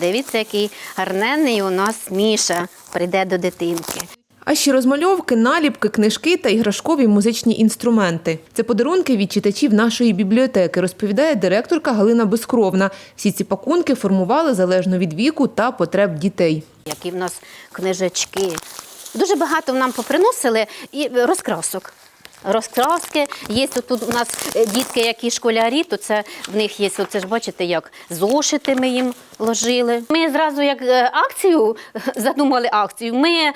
Дивіться, який гарненний у нас Міша прийде до дитинки. А ще розмальовки, наліпки, книжки та іграшкові музичні інструменти. Це подарунки від читачів нашої бібліотеки, розповідає директорка Галина Безкровна. Всі ці пакунки формували залежно від віку та потреб дітей. Які в нас книжечки. Дуже багато нам поприносили і розкрасок. Розкраски. Є тут, у нас е, дітки, які школярі, то це в них є, оце ж бачите, як зошити ми їм ложили. Ми зразу як е, акцію задумали акцію. Ми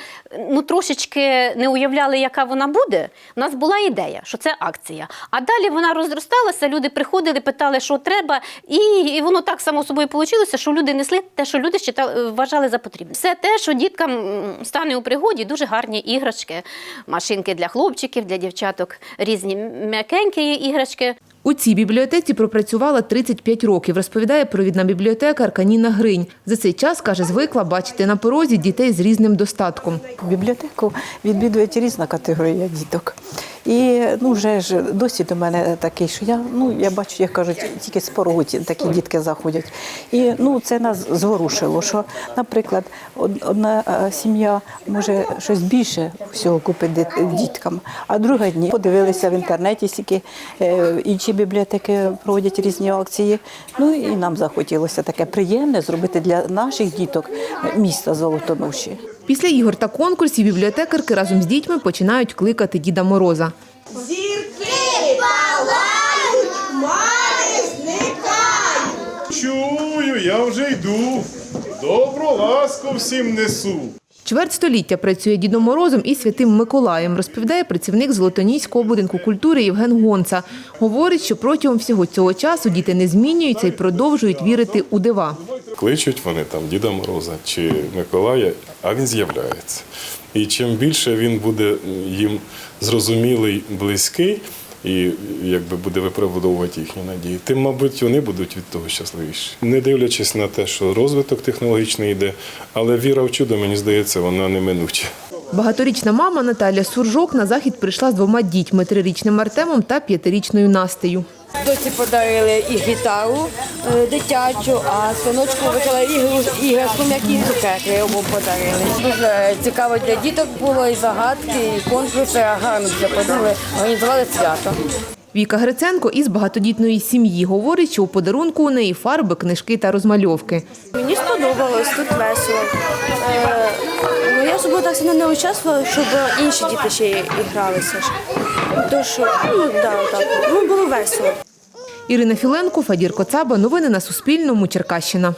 ну, трошечки не уявляли, яка вона буде. У нас була ідея, що це акція. А далі вона розросталася, люди приходили, питали, що треба, і, і воно так само собою вийшло, що люди несли те, що люди считали, вважали за потрібне. Все те, що діткам стане у пригоді, дуже гарні іграшки, машинки для хлопчиків, для дівчаток, різні м'якенькі іграшки. У цій бібліотеці пропрацювала 35 років, розповідає провідна бібліотекарка Ніна Гринь. За цей час, каже, звикла бачити на порозі дітей з різним достатком. Бібліотеку відвідують різна категорія діток. І ну, вже ж досвід у мене такий, що я, ну, я бачу, як кажуть, тільки з порогу такі дітки заходять. І ну, це нас зворушило, що, наприклад, одна е, сім'я може щось більше всього купити діткам, а друга дні подивилися в інтернеті, скільки е, інші бібліотеки проводять різні акції. Ну і нам захотілося таке приємне зробити для наших діток е, міста Золотоноші. Після ігор та конкурсів бібліотекарки разом з дітьми починають кликати Діда Мороза. Зірки палають, хмари зникають. Чую, я вже йду. Добру ласку всім несу. Чверть століття працює Дідом Морозом і Святим Миколаєм, розповідає працівник Золотоніського будинку культури Євген Гонца. Говорить, що протягом всього цього часу діти не змінюються і продовжують вірити у дива. Кличуть вони там Діда Мороза чи Миколая, а він з'являється. І чим більше він буде їм зрозумілий, близький, і якби буде виправдовувати їхні надії, тим, мабуть, вони будуть від того щасливіші. Не дивлячись на те, що розвиток технологічний йде, але віра в чудо, мені здається, вона неминуча. Багаторічна мама Наталя Суржок на захід прийшла з двома дітьми – трирічним Артемом та п'ятирічною Настею. Доці подарили і гітару е, дитячу, а синочку почала ігру іграшку, м'які цукерки обом подарили. Дуже цікаво для діток було і загадки, і конкурси гарно для подали, організували свято. Віка Гриценко із багатодітної сім'ї говорить, що у подарунку у неї фарби, книжки та розмальовки. Мені сподобалось, тут весело. Я особо так сильно не участвувала, щоб інші діти ще ігралися. гралися. що ну, да, так. ну, було весело. Ірина Філенко, Фадір Коцаба. Новини на Суспільному. Черкащина.